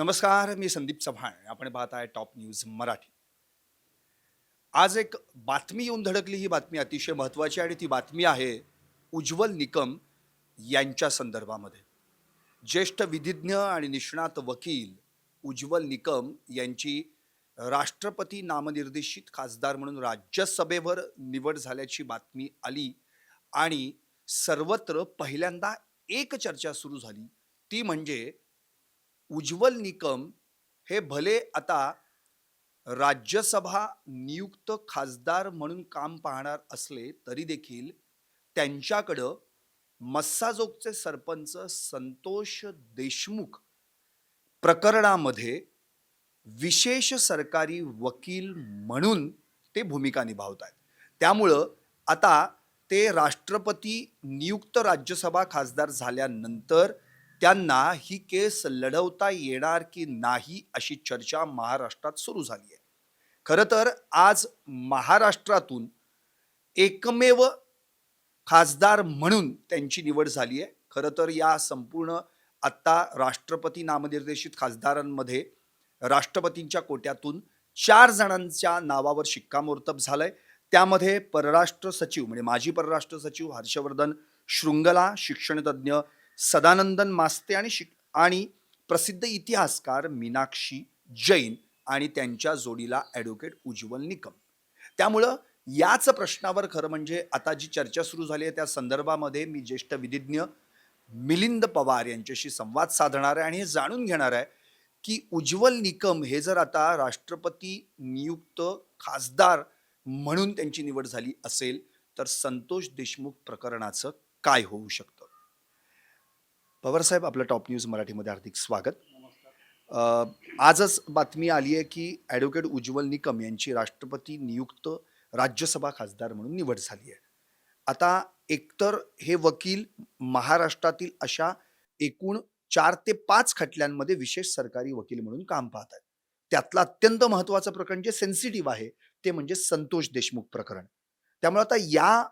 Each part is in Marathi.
नमस्कार मी संदीप चव्हाण. आपण पाहत आहे टॉप न्यूज मराठी. आज एक बातमी येऊन धडकली. ही बातमी अतिशय महत्त्वाची आणि ती बातमी आहे उज्ज्वल निकम यांच्या संदर्भामध्ये. ज्येष्ठ विधिज्ञ आणि निष्णात वकील उज्ज्वल निकम यांची राष्ट्रपती नामनिर्देशित खासदार म्हणून राज्यसभेवर निवड झाल्याची बातमी आली आणि सर्वत्र पहिल्यांदा एक चर्चा सुरू झाली. ती म्हणजे उज्ज्वल निकम हे भले आता राज्यसभा नियुक्त खासदार म्हणून काम पाहणार असले तरी देखील त्यांच्याकडं मस्साजोगचे सरपंच संतोष देशमुख प्रकरणामध्ये विशेष सरकारी वकील म्हणून ते भूमिका निभावत आहेत त्यामुळं आता ते राष्ट्रपती नियुक्त राज्यसभा खासदार झाल्यानंतर त्यांना ही केस लढवता येणार की नाही अशी चर्चा महाराष्ट्रात सुरू झाली आहे. खरं तर आज महाराष्ट्रातून एकमेव खासदार म्हणून त्यांची निवड झाली आहे. खरं तर या संपूर्ण आत्ता राष्ट्रपती नामनिर्देशित खासदारांमध्ये राष्ट्रपतींच्या कोट्यातून चार जणांच्या नावावर शिक्कामोर्तब झालंय. त्यामध्ये परराष्ट्र सचिव म्हणजे माजी परराष्ट्र सचिव हर्षवर्धन शृंगला शिक्षणतज्ज्ञ सदानंदन मास्ते आणि शिक आणि प्रसिद्ध इतिहासकार मीनाक्षी जैन आणि त्यांच्या जोडीला ॲडव्होकेट उज्ज्वल निकम. त्यामुळं याच प्रश्नावर खरं म्हणजे आता जी चर्चा सुरू झाली आहे त्या संदर्भामध्ये मी ज्येष्ठ विधिज्ञ मिलिंद पवार यांच्याशी संवाद साधणार आहे आणि हे जाणून घेणार आहे की उज्ज्वल निकम हे जर आता राष्ट्रपती नियुक्त खासदार म्हणून त्यांची निवड झाली असेल तर संतोष देशमुख प्रकरणाचं काय होऊ शकतं? पवारसाहेब आपलं टॉप न्यूज मराठीमध्ये हार्दिक स्वागत. आजच बातमी आली आहे की ॲडव्होकेट उज्ज्वल निकम यांची राष्ट्रपती नियुक्त राज्यसभा खासदार म्हणून निवड झाली आहे. आता एकतर हे वकील महाराष्ट्रातील अशा एकूण चार ते पाच खटल्यांमध्ये विशेष सरकारी वकील म्हणून काम पाहत आहेत. त्यातलं अत्यंत महत्त्वाचं प्रकरण जे सेन्सिटिव्ह आहे ते म्हणजे संतोष देशमुख प्रकरण. त्यामुळे आता या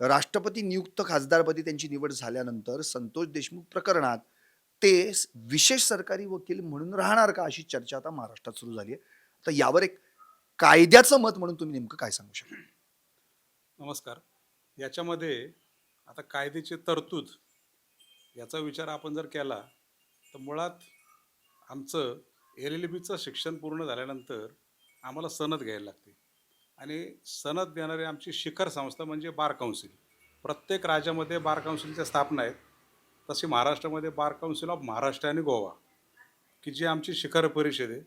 राष्ट्रपती नियुक्त खासदारपदी त्यांची निवड झाल्यानंतर संतोष देशमुख प्रकरणात ते विशेष सरकारी वकील म्हणून राहणार का अशी चर्चा आता महाराष्ट्रात सुरू झाली आहे. तर यावर एक कायद्याचं मत म्हणून तुम्ही नेमकं काय सांगू शकता? नमस्कार. याच्यामध्ये आता कायद्याची तरतूद याचा विचार आपण जर केला तर मुळात आमचं एल एल बीचं शिक्षण पूर्ण झाल्यानंतर आम्हाला सनद घ्यायला लागते. आणि सनद देणारी आमची शिखर संस्था म्हणजे बार काउन्सिल प्रत्येक राज्यामध्ये बार काउन्सिलच्या स्थापना आहेत. तशी महाराष्ट्रामध्ये बार काउन्सिल ऑफ महाराष्ट्र आणि गोवा की जी आमची शिखर परिषद आहे.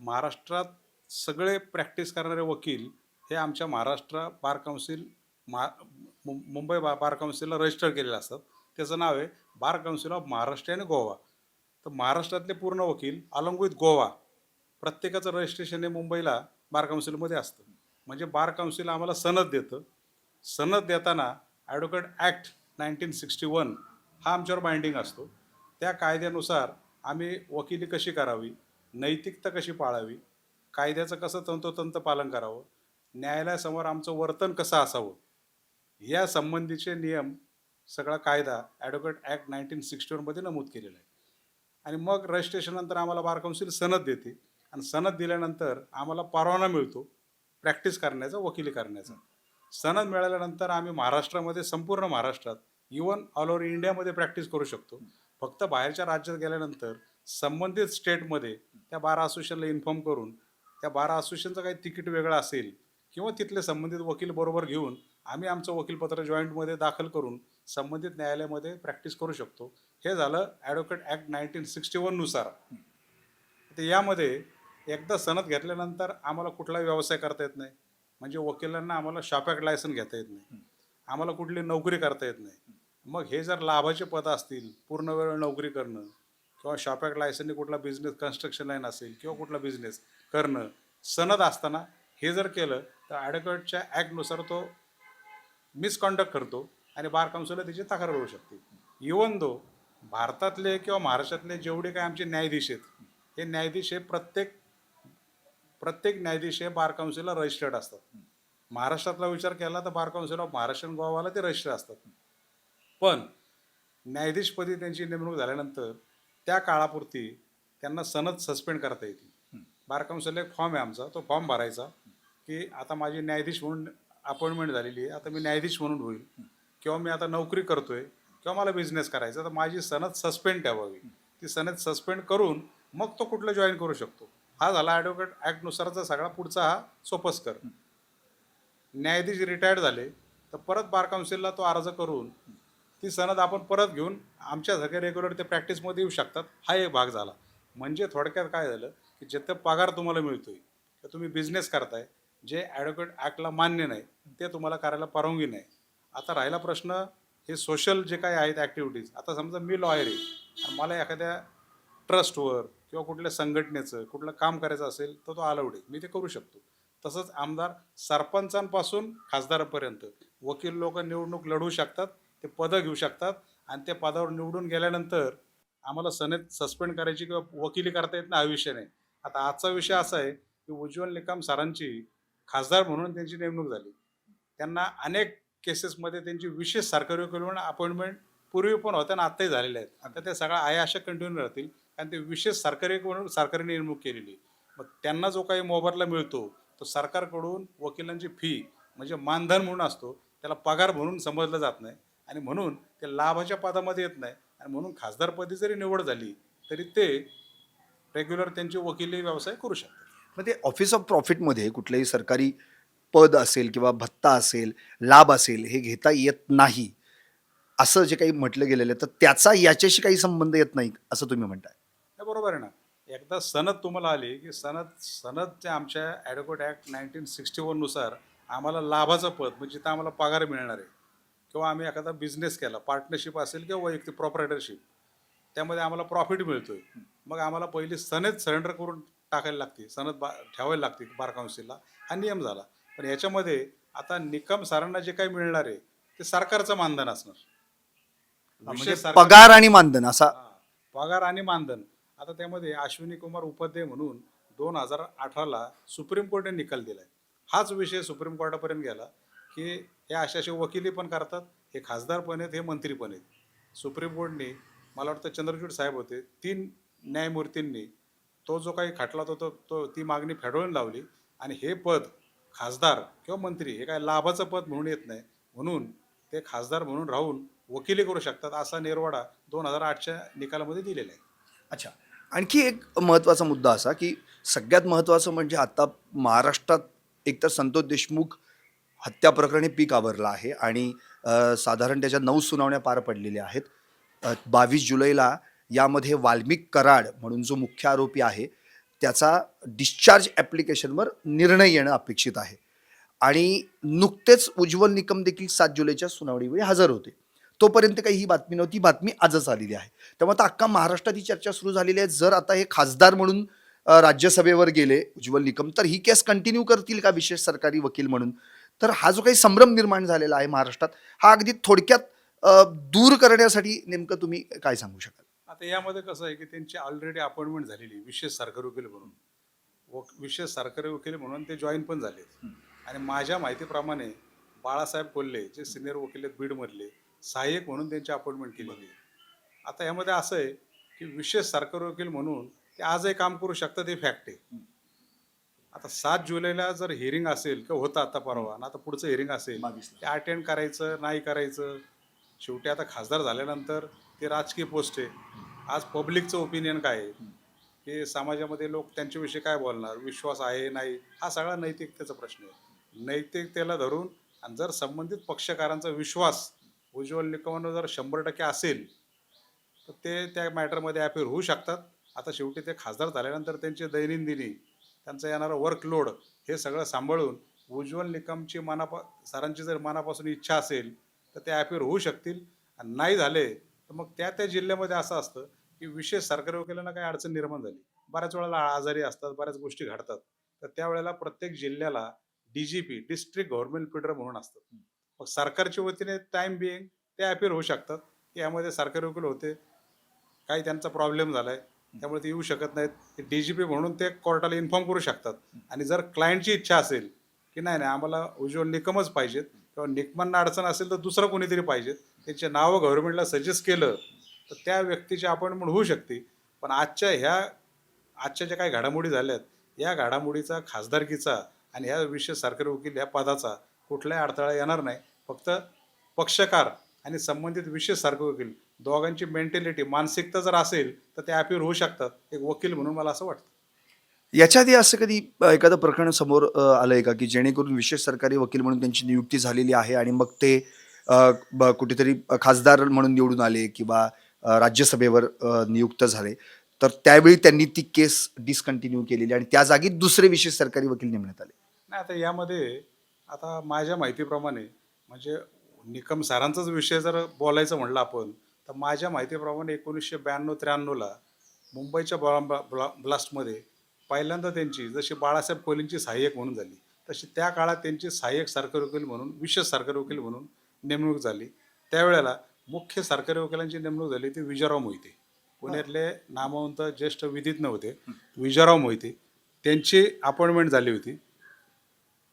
महाराष्ट्रात सगळे प्रॅक्टिस करणारे वकील हे आमच्या महाराष्ट्र बार काउन्सिल मा मुं- मुंबई बा बार काउन्सिलला रजिस्टर केलेले असतात. त्याचं नाव आहे बार काउन्सिल ऑफ महाराष्ट्र आणि गोवा. तर महाराष्ट्रातले पूर्ण वकील अलॉंग विथ गोवा प्रत्येकाचं रजिस्ट्रेशन हे मुंबईला बार काउन्सिलमध्ये असतं. म्हणजे बार काउन्सिल आम्हाला सनद देतं. सनद देताना advocate act nineteen sixty one हा आमच्यावर बाइंडिंग असतो. त्या कायद्यानुसार आम्ही वकिली कशी करावी नैतिकता कशी पाळावी कायद्याचं कसं तंतोतंत पालन करावं न्यायालयासमोर आमचं वर्तन कसं असावं या संबंधीचे नियम सगळा कायदा ॲडव्होकेट ॲक्ट नाईन्टीन सिक्स्टी वनमध्ये नमूद केलेला आहे. आणि मग रजिस्ट्रेशननंतर आम्हाला बार काउन्सिल सनद देते. आणि सनद दिल्यानंतर आम्हाला परवाना मिळतो. प्रॅक्टिस करण्याचा वकिली करण्याचा. सनद मिळाल्यानंतर आम्ही महाराष्ट्रामध्ये संपूर्ण महाराष्ट्रात इवन ऑल ओव्हर इंडियामध्ये प्रॅक्टिस करू शकतो. फक्त बाहेरच्या राज्यात गेल्यानंतर संबंधित स्टेटमध्ये त्या बारा असोसिएशनला इन्फॉर्म करून त्या बारा असोसिएशनचं काही तिकीट वेगळं असेल किंवा तिथले संबंधित वकील बरोबर घेऊन आम्ही आमचं वकीलपत्र जॉईंटमध्ये दाखल करून संबंधित न्यायालयामध्ये प्रॅक्टिस करू शकतो. हे झालं ॲडव्होकेट ॲक्ट नाईन्टीन सिक्स्टी वननुसार. तर यामध्ये एकदा सनद घेतल्यानंतर आम्हाला कुठलाही व्यवसाय करता येत नाही. म्हणजे वकिलांना आम्हाला शॉपॅक लायसन घेता येत नाही. आम्हाला कुठली नोकरी करता येत नाही. मग हे जर लाभाचे पद असतील पूर्ण वेळ नोकरी करणं किंवा शॉपॅक लायसनने कुठला बिझनेस कन्स्ट्रक्शन लाईन असेल किंवा कुठला बिझनेस करणं सनद असताना हे जर केलं तर ॲडव्होकेटच्या ॲक्टनुसार तो मिसकंडक्ट करतो आणि बार काउन्सिलला त्याची तक्रार होऊ शकते. इवन दो भारतातले किंवा महाराष्ट्रातले जेवढे काही आमचे न्यायाधीश आहेत हे न्यायाधीश हे प्रत्येक प्रत्येक न्यायाधीश हे बार काउन्सिलला रजिस्टर्ड असतात. महाराष्ट्रातला विचार केला तर बार काउन्सिल ऑफ महाराष्ट्र आणि गोवाला ते रजिस्टर्ड असतात. पण न्यायाधीशपदी त्यांची नेमणूक झाल्यानंतर त्या काळापुरती त्यांना सनद सस्पेंड करता येते. बार काउन्सिल एक फॉर्म आहे आमचा तो फॉर्म भरायचा की आता माझी न्यायाधीश म्हणून अपॉइंटमेंट झालेली आहे आता मी न्यायाधीश म्हणून होईल किंवा मी आता नोकरी करतोय किंवा मला बिझनेस करायचा तर माझी सनद सस्पेंड ठेवावी. ती सनद सस्पेंड करून मग तो कुठलं जॉईन करू शकतो? हा झाला ॲडव्होकेट ॲक्टनुसारचा सगळा पुढचा हा सोपस्कर न्यायाधीश रिटायर्ड झाले तर परत बार काउन्सिलला तो अर्ज करून ती सनद आपण परत घेऊन आमच्यासारखे रेग्युलर ते प्रॅक्टिसमध्ये येऊ शकतात. हा एक भाग झाला. म्हणजे थोडक्यात काय झालं की जिथं पगार तुम्हाला मिळतोय तर तुम्ही बिझनेस करताय जे ॲडव्होकेट ॲक्टला मान्य नाही ते तुम्हाला करायला परवानगी नाही. आता राहिला प्रश्न हे सोशल जे काही आहेत ॲक्टिव्हिटीज आता समजा मी लॉयर आहे आणि मला एखाद्या ट्रस्टवर किंवा कुठल्या संघटनेचं कुठलं काम करायचं असेल तर तो अलाउड आहे मी ते करू शकतो. तसंच आमदार सरपंचांपासून खासदारापर्यंत. वकील लोक निवडणूक लढवू शकतात ते पदं घेऊ शकतात आणि त्या पदावर निवडून गेल्यानंतर आम्हाला सनेत सस्पेंड करायची किंवा वकिली करता येत नाही हा विषय नाही. आता आजचा विषय असा आहे की उज्ज्वल निकम सरांची खासदार म्हणून त्यांची नेमणूक झाली. त्यांना अनेक केसेसमध्ये त्यांची विशेष सरकारी वकील म्हणून अपॉइंटमेंट पूर्वी पण होत्या आणि आत्ताही झालेल्या आहेत. आता त्या सगळ्या आया अशा कंटिन्यू राहतील. कारण ते विशेष सरकारी म्हणून सरकारी नेमणूक केलेली आहे. मग त्यांना जो काही मोबदला मिळतो तो सरकारकडून वकिलांची फी म्हणजे मानधन म्हणून असतो त्याला पगार म्हणून समजलं जात नाही आणि म्हणून ते लाभाच्या पदामध्ये येत नाही आणि म्हणून खासदारपदी जरी निवड झाली तरी ते रेग्युलर त्यांचे वकिली व्यवसाय करू शकतात मग ते ऑफिस ऑफ प्रॉफिटमध्ये कुठलंही सरकारी पद असेल किंवा भत्ता असेल लाभ असेल हे घेता येत नाही असं जे काही म्हटलं गेलेलं आहे तर त्याचा याच्याशी काही संबंध येत नाही असं तुम्ही म्हणताय हे बरोबर आहे ना. एकदा सनद तुम्हाला आली की सनद सनदच्या आमच्या ॲडव्होकेट ॲक्ट नाईन्टीन सिक्स्टी वननुसार आम्हाला लाभाचं पद म्हणजे जिथं आम्हाला पगार मिळणार आहे. किंवा आम्ही एखादा बिझनेस केला पार्टनरशिप असेल किंवा वैयक्तिक प्रॉपरेटरशिप त्यामध्ये आम्हाला प्रॉफिट मिळतोय. मग आम्हाला पहिली सनद सरेंडर करून टाकायला लागते सनद बा ठेवायला लागते बार काउन्सिलला हा नियम झाला. पण याच्यामध्ये आता निकम सरांना जे काही मिळणार आहे ते सरकारचं मानधन असणार. म्हणजे पगार आणि मानधन असा पगार आणि मानधन. आता त्यामध्ये अश्विनी कुमार उपाध्याय म्हणून दोन हजार अठराला सुप्रीम कोर्टाने निकाल दिलाय. हाच विषय सुप्रीम कोर्टापर्यंत गेला की हे असे असे वकिली पण करतात हे खासदार पण आहेत हे मंत्री पण आहेत. सुप्रीम कोर्टने मला वाटतं चंद्रचूड साहेब होते तीन न्यायमूर्तींनी तो जो काही खटला होता तो तो ती मागणी फेडवून लावली आणि हे पद खासदार किंवा मंत्री हे काय लाभाचं पद म्हणून येत नाही म्हणून ते खासदार म्हणून राहून वकिली करू शकतात असा निर्वाडा दोन हजार आठच्या निकालामध्ये दिलेला आहे. अच्छा. आणखी एक महत्त्वाचा मुद्दा असा की सगळ्यात महत्त्वाचं म्हणजे आता महाराष्ट्रात एकतर संतोष देशमुख हत्या प्रकरणी पीक आवरला आहे आणि साधारण त्याच्या नऊ सुनावण्या पार पडलेल्या आहेत. बावीस जुलैला यामध्ये वाल्मिक कराड म्हणून जो मुख्य आरोपी आहे त्याचा डिस्चार्ज ॲप्लिकेशनवर निर्णय येणं अपेक्षित आहे. आणि नुकतेच उज्ज्वल निकम देखील सात जुलैच्या सुनावणीवेळी हजर होते. तोपर्यंत काही ही बातमी नव्हती. बातमी आजच आलेली आहे. त्यामुळे आता अख्खा महाराष्ट्रात ही चर्चा सुरू झालेली आहे. जर आता हे खासदार म्हणून राज्यसभेवर गेले उज्ज्वल निकम तर ही केस कंटिन्यू करतील का विशेष सरकारी वकील म्हणून? तर हा जो काही संभ्रम निर्माण झालेला आहे महाराष्ट्रात हा अगदी थोडक्यात दूर करण्यासाठी नेमकं तुम्ही काय सांगू शकाल? आता यामध्ये कसं आहे की त्यांची ऑलरेडी अपॉइंटमेंट झालेली विशेष सरकारी वकील म्हणून. व विशेष सरकारी वकील म्हणून ते जॉईन पण झाले आणि माझ्या माहितीप्रमाणे बाळासाहेब कोल्हे जे सिनियर वकील आहेत बीडमधले सहाय्यक म्हणून त्यांची अपॉइंटमेंट केलेली आहे आता यामध्ये असं आहे की विशेष सरकारी वकील म्हणून ते आजही काम करू शकतात हे फॅक्ट आहे. आता सात जुलैला जर हिअरिंग असेल किंवा होतं आता परवा आणि आता पुढचं हिअरिंग असेल. ते अटेंड करायचं नाही करायचं शेवटी आता खासदार झाल्यानंतर ते राजकीय पोस्ट आहे. आज पब्लिकचं ओपिनियन काय आहे? की समाजामध्ये लोक त्यांच्याविषयी काय बोलणार? विश्वास आहे नाही? हा सगळा नैतिकतेचा प्रश्न आहे. नैतिकतेला धरून आणि जर संबंधित पक्षकारांचा विश्वास उज्ज्वल निकमांवर जर शंभर टक्के असेल तर ते त्या मॅटरमध्ये ॲपेअर होऊ शकतात. आता शेवटी ते खासदार झाल्यानंतर त्यांचे दैनंदिनी त्यांचा येणारा वर्कलोड हे सगळं सांभाळून उज्ज्वल निकमची मनापा सरांची जर मनापासून इच्छा असेल तर ते ॲपेअर होऊ शकतील. आणि नाही झाले तर मग त्या त्या जिल्ह्यामध्ये असं असतं की विशेष सरकारी वकिलांना काही अडचण निर्माण झाली. बऱ्याच वेळेला आजारी असतात बऱ्याच गोष्टी घडतात. तर त्यावेळेला प्रत्येक जिल्ह्याला D G P district government pleader म्हणून असतात. मग सरकारच्या वतीने टाईम बिईंग ते अपील होऊ शकतात. की यामध्ये सरकारी वकील होते. काही त्यांचा प्रॉब्लेम झाला आहे त्यामुळे ते येऊ शकत नाहीत. ते डी जी पी म्हणून ते कोर्टाला इन्फॉर्म करू शकतात. आणि जर क्लायंटची इच्छा असेल की नाही नाही आम्हाला उज्ज्वल निकमच पाहिजेत किंवा निकमांना अडचण असेल तर दुसरं कोणीतरी पाहिजेत. त्यांचे नावं गव्हर्नमेंटला सजेस्ट केलं तर त्या व्यक्तीची अपॉइंटमेंट होऊ शकते. पण आजच्या ह्या आजच्या ज्या काही घडामोडी झाल्यात या घडामोडीचा खासदारकीचा आणि ह्या विशेष सरकारी वकील या पदाचा कुठलाही अडथळा येणार नाही. फक्त पक्षकार आणि संबंधित विशेष सरकारी वकील दोघांची मेंटॅलिटी मानसिकता जर असेल तर ते ॲपियर होऊ शकतात. एक वकील म्हणून मला असं वाटतं. याच्या आधी असं कधी एखादं प्रकरण समोर अ, आलंय का? की जेणेकरून विशेष सरकारी वकील म्हणून त्यांची नियुक्ती झालेली आहे आणि मग ते कुठेतरी खासदार म्हणून निवडून आले किंवा राज्यसभेवर नियुक्त झाले. तर त्यावेळी त्यांनी ती केस डिसकंटिन्यू केलेली आणि त्या जागी दुसरे विशेष सरकारी वकील नेमण्यात आले. नाही आता यामध्ये आता माझ्या माहितीप्रमाणे म्हणजे निकम सरांचाच विषय जर बोलायचं म्हणलं आपण तर माझ्या माहितीप्रमाणे एकोणीसशे ब्याण्णव त्र्याण्णवला मुंबईच्या ब्ला ब्ला ब्लास्टमध्ये पहिल्यांदा त्यांची जशी बाळासाहेब कोलींची सहाय्यक म्हणून झाली तशी त्या काळात त्यांची सहाय्यक सरकारी वकील म्हणून विशेष सरकारी वकील म्हणून नेमणूक झाली. त्यावेळेला मुख्य सरकारी वकिलांची नेमणूक झाली ती विजयराव मोहिते. पुण्यातले नामवंत ज्येष्ठ विधिज्ञ होते विजयराव मोहिते. त्यांची अपॉइंटमेंट झाली होती.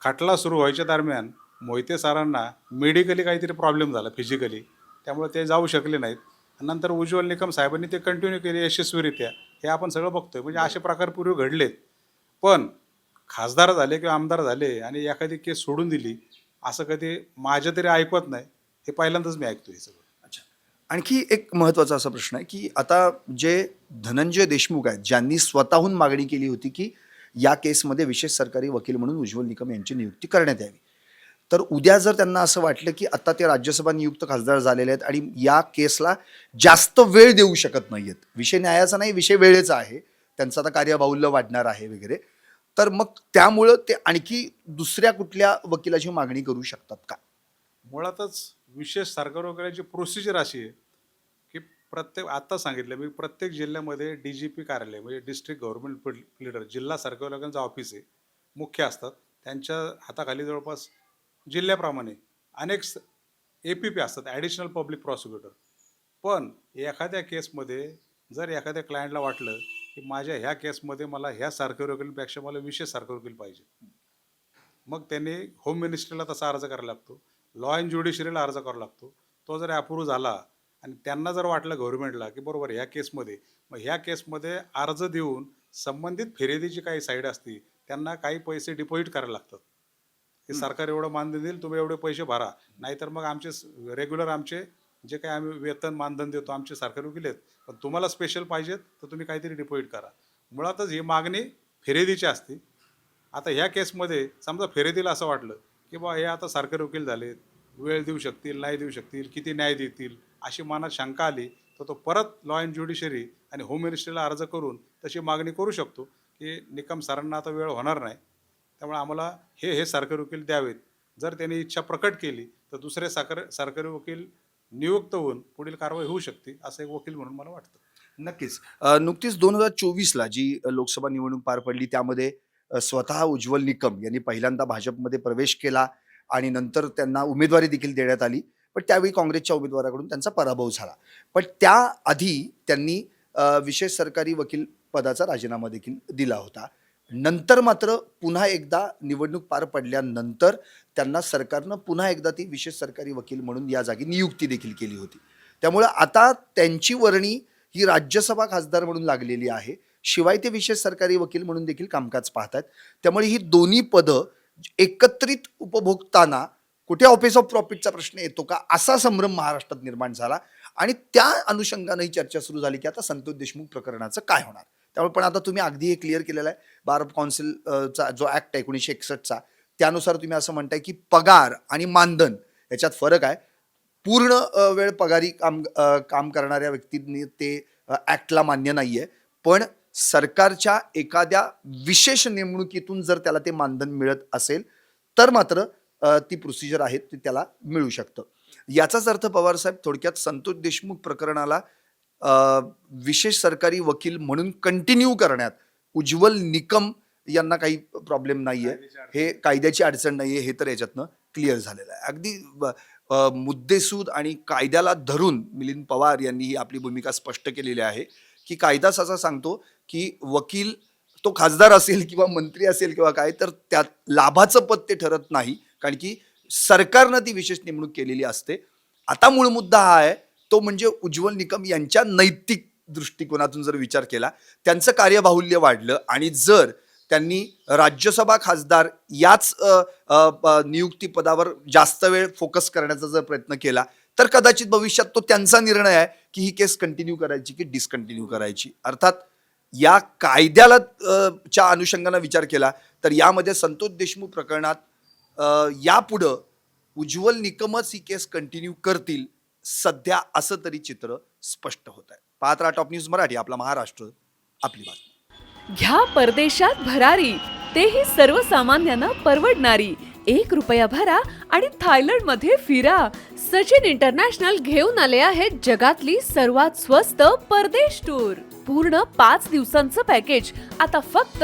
खटला सुरू व्हायच्या दरम्यान मोहिते सरांना मेडिकली काहीतरी प्रॉब्लेम झाला फिजिकली त्यामुळे ते जाऊ शकले नाहीत. नंतर उज्ज्वल निकम साहेबांनी ते कंटिन्यू केले यशस्वीरित्या. हे आपण सगळं बघतोय. म्हणजे असे प्रकार पूर्वी घडलेत. पण खासदार झाले किंवा आमदार झाले आणि एखादी केस सोडून दिली असं कधी माझ्या तरी ऐकवत नाही. हे पहिल्यांदाच मी ऐकतो हे सगळं. अच्छा. आणखी एक महत्त्वाचा असा प्रश्न आहे की आता जे धनंजय देशमुख आहेत ज्यांनी स्वतःहून मागणी केली होती की या केसमध्ये विशेष सरकारी वकील म्हणून उज्ज्वल निकम यांची नियुक्ती करण्यात यावी. तर उद्या जर त्यांना असं वाटलं की आता ते राज्यसभा नियुक्त खासदार झालेले आहेत आणि या केसला जास्त वेळ देऊ शकत नाही आहेत विषय न्यायाचा नाही विषय वेळेचा आहे. त्यांचं आता कार्यबाहुल्य वाढणार आहे वगैरे. तर मग त्यामुळं ते आणखी दुसऱ्या कुठल्या वकिलाची मागणी करू शकतात का? मुळातच विशेष सरकार वगैरेची प्रोसिजर अशी आहे प्रत्येक आत्ता सांगितलं मी प्रत्येक जिल्ह्यामध्ये डी जी पी कार्यालय म्हणजे डिस्ट्रिक्ट गव्हर्नमेंट लिडर जिल्हा सरकारी वकिलांचं ऑफिस आहे मुख्य असतात. त्यांच्या हाताखाली जवळपास जिल्ह्याप्रमाणे अनेक ए पी पी असतात ॲडिशनल पब्लिक प्रॉसिक्युटर पण एखाद्या केसमध्ये जर एखाद्या क्लायंटला वाटलं की माझ्या ह्या केसमध्ये मला ह्या सरकारी वकिलपेक्षा मला विशेष सरकारी वकील पाहिजे. मग त्यांनी होम मिनिस्ट्रीला तसा अर्ज करायला लागतो. लॉ अँड ज्युडिशरीला अर्ज करावा लागतो. तो जर अप्रूव्ह झाला आणि त्यांना जर वाटलं गव्हर्नमेंटला की बरोबर ह्या केसमध्ये मग ह्या केसमध्ये अर्ज देऊन संबंधित फिर्यादीची काही साईड असती त्यांना काही पैसे डिपॉझिट करायला लागतात. हे सरकार एवढं मानधन देईल तुम्ही एवढे पैसे भरा. नाहीतर मग आमचे रेग्युलर आमचे जे काही आम्ही वेतन मानधन देतो आमचे सरकारी वकील आहेत पण तुम्हाला स्पेशल पाहिजेत तर तुम्ही काहीतरी डिपॉझिट करा. मुळातच ही मागणी फिर्यादीची असते. आता ह्या केसमध्ये समजा फिर्यादीला असं वाटलं की बा हे आता सरकारी वकील झालेत वेळ देऊ शकतील नाही देऊ शकतील किती न्याय देतील? अशी मनात शंका आली तर तो परत लॉ अँड ज्युडिशरी आणि होम मिनिस्ट्रीला अर्ज करून तशी मागणी करू शकतो की निकम सरांना आता वेळ होणार नाही. त्यामुळे आम्हाला हे हे सरकारी वकील द्यावेत. जर त्यांनी इच्छा प्रकट केली तर दुसरे साकर सरकारी वकील नियुक्त होऊन पुढील कारवाई होऊ शकते असं एक वकील म्हणून मला वाटतं. नक्कीच. नुकतीच दोन हजार चोवीसला जी लोकसभा निवडणूक पार पडली त्यामध्ये स्वतः उज्ज्वल निकम यांनी पहिल्यांदा भाजपमध्ये प्रवेश केला आणि नंतर त्यांना उमेदवारी देखील देण्यात आली. पण त्यावेळी काँग्रेसच्या उमेदवाराकडून त्यांचा पराभव झाला. पण त्याआधी त्यांनी विशेष सरकारी वकील पदाचा राजीनामा देखील दिला होता. नंतर मात्र पुन्हा एकदा निवडणूक पार पडल्यानंतर त्यांना सरकारनं पुन्हा एकदा ती विशेष सरकारी वकील म्हणून या जागी नियुक्ती देखील केली होती. त्यामुळं आता त्यांची वर्णी ही राज्यसभा खासदार म्हणून लागलेली आहे. शिवाय ते विशेष सरकारी वकील म्हणून देखील कामकाज पाहतात त्यामुळे ही दोन्ही पदं एकत्रित उपभोगताना कुठे ऑफिस ऑफ प्रॉफिटचा प्रश्न येतो का? असा संभ्रम महाराष्ट्रात निर्माण झाला. आणि त्या अनुषंगानं ही चर्चा सुरू झाली की आता संतोष देशमुख प्रकरणाचं काय होणार? त्यामुळे पण आता तुम्ही अगदी हे क्लिअर केलेलं आहे. बार ऑफ जो ऍक्ट आहे एकोणीसशे एकसष्टचा त्यानुसार तुम्ही असं म्हणताय की पगार आणि मानधन याच्यात फरक आहे. पूर्ण वेळ पगारी काम काम करणाऱ्या व्यक्तींनी ते ॲक्टला मान्य नाही आहे पण सरकारच्या एखाद्या विशेष नेमणुकीतून जर त्याला ते मानधन मिळत असेल तर मात्र ती प्रोसिजर आहे ती त्याला मिळू शकतं. याचाच अर्थ पवारसाहेब थोडक्यात संतोष देशमुख प्रकरणाला विशेष सरकारी वकील म्हणून कंटिन्यू करण्यात उज्ज्वल निकम यांना काही प्रॉब्लेम नाही आहे हे कायद्याची अडचण नाही आहे हे तर याच्यातनं क्लिअर झालेलं आहे. अगदी ब- मुद्देसूद आणि कायद्याला धरून मिलिंद पवार यांनी ही आपली भूमिका स्पष्ट केलेली आहे की कायदाच असा सांगतो की वकील तो खासदार असेल किंवा मंत्री असेल किंवा काय तर त्यात लाभाचं पद ते ठरत नाही. कारण की सरकारनं ती विशेष नेमणूक केलेली असते. आता मूळ मुद्दा हा आहे तो म्हणजे उज्ज्वल निकम यांच्या नैतिक दृष्टिकोनातून जर विचार केला त्यांचं कार्यबाहुल्य वाढलं आणि जर त्यांनी राज्यसभा खासदार याच नियुक्तीपदावर जास्त वेळ फोकस करण्याचा जर प्रयत्न केला तर कदाचित भविष्यात तो त्यांचा निर्णय आहे की ही केस कंटिन्यू करायची की डिसकंटिन्यू करायची. अर्थात या कायद्याला च्या अनुषंगानं विचार केला तर यामध्ये संतोष देशमुख प्रकरणात यापुढं उज्ज्वल निकमच ही केस कंटिन्यू करतील सध्या असं तरी चित्र स्पष्ट होत आहे. पाहत राहा टॉप न्यूज मराठी आपला महाराष्ट्र आपली बातमी. घ्या परदेशात भरारी तेही सर्वसामान्यांना परवडणारी. एक रुपया भरा आणि थायलंडमध्ये फिरा. सचिन इंटरनॅशनल घेऊन आले आहेत जगातली सर्वात स्वस्त परदेश टूर. पूर्ण पाच दिवसांचं पॅकेज. आता फक्त